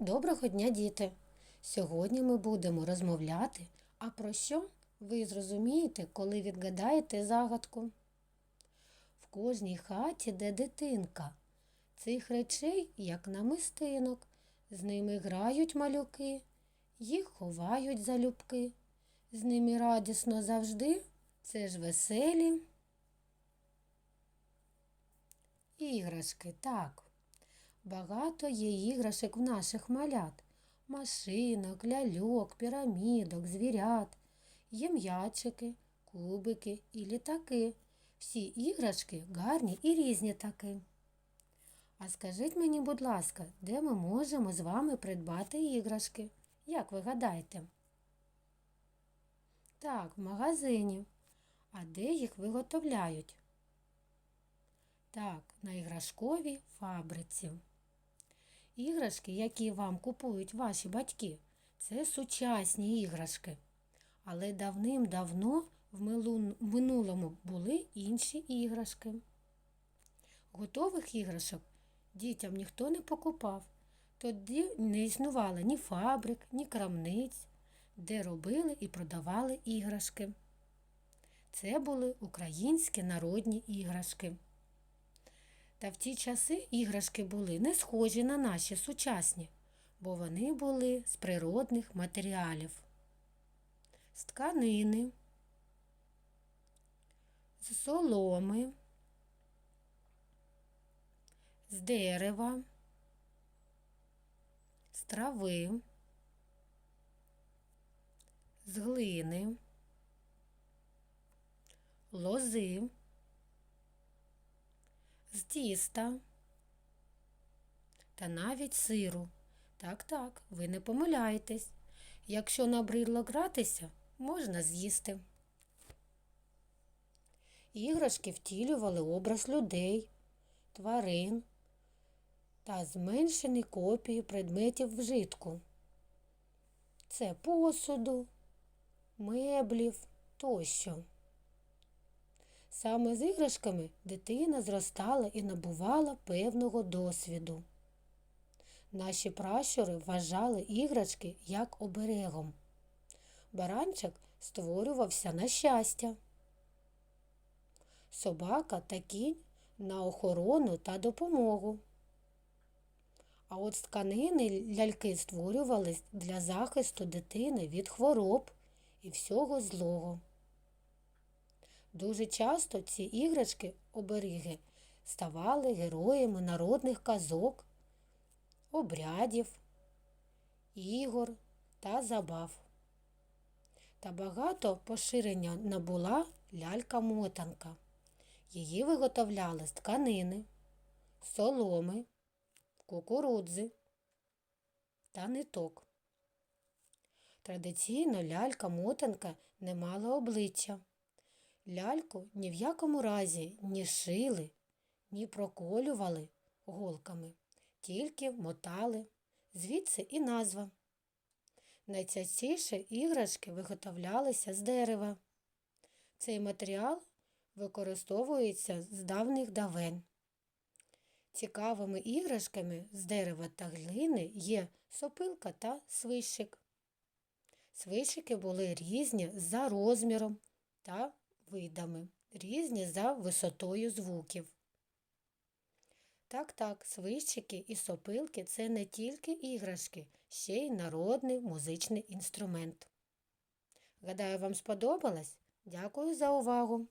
Доброго дня, діти! Сьогодні ми будемо розмовляти, а про що ви зрозумієте, коли відгадаєте загадку. В кожній хаті, де дитинка, цих речей, як намистинок, з ними грають малюки, їх ховають залюбки, з ними радісно завжди, це ж веселі. Іграшки, так. Багато є іграшок в наших малят. Машинок, ляльок, пірамідок, звірят. Є м'ячики, кубики і літаки. Всі іграшки гарні і різні таки. А скажіть мені, будь ласка, де ми можемо з вами придбати іграшки? Як ви гадаєте? Так, в магазині. А де їх виготовляють? Так, на іграшковій фабриці. Іграшки, які вам купують ваші батьки, це сучасні іграшки. Але давним-давно в минулому були інші іграшки. Готових іграшок дітям ніхто не покупав. Тоді не існувало ні фабрик, ні крамниць, де робили і продавали іграшки. Це були українські народні іграшки. Та в ті часи іграшки були не схожі на наші сучасні, бо вони були з природних матеріалів, з тканини, з соломи, з дерева, з трави, з глини, лози з тіста та навіть сиру. Так, так, ви не помиляєтесь. Якщо набридло гратися, можна з'їсти. Іграшки втілювали образ людей, тварин та зменшені копії предметів вжитку. Це посуду, меблів тощо. Саме з іграшками дитина зростала і набувала певного досвіду. Наші пращури вважали іграшки як оберегом. Баранчик створювався на щастя. Собака та кінь на охорону та допомогу. А от з тканини ляльки створювались для захисту дитини від хвороб і всього злого. Дуже часто ці іграшки оберіги ставали героями народних казок, обрядів, ігор та забав. Та багато поширення набула лялька-мотанка. Її виготовляли з тканини, соломи, кукурудзи та ниток. Традиційно лялька-мотанка не мала обличчя. Ляльку ні в якому разі ні шили, ні проколювали голками, тільки мотали, звідси і назва. Найчастіше іграшки виготовлялися з дерева. Цей матеріал використовується з давніх давен. Цікавими іграшками з дерева та глини є сопилка та свищик. Свищики були різні за розміром та видами, різні за висотою звуків. Так, так, свищики і сопилки це не тільки іграшки, ще й народний музичний інструмент. Гадаю, вам сподобалось? Дякую за увагу!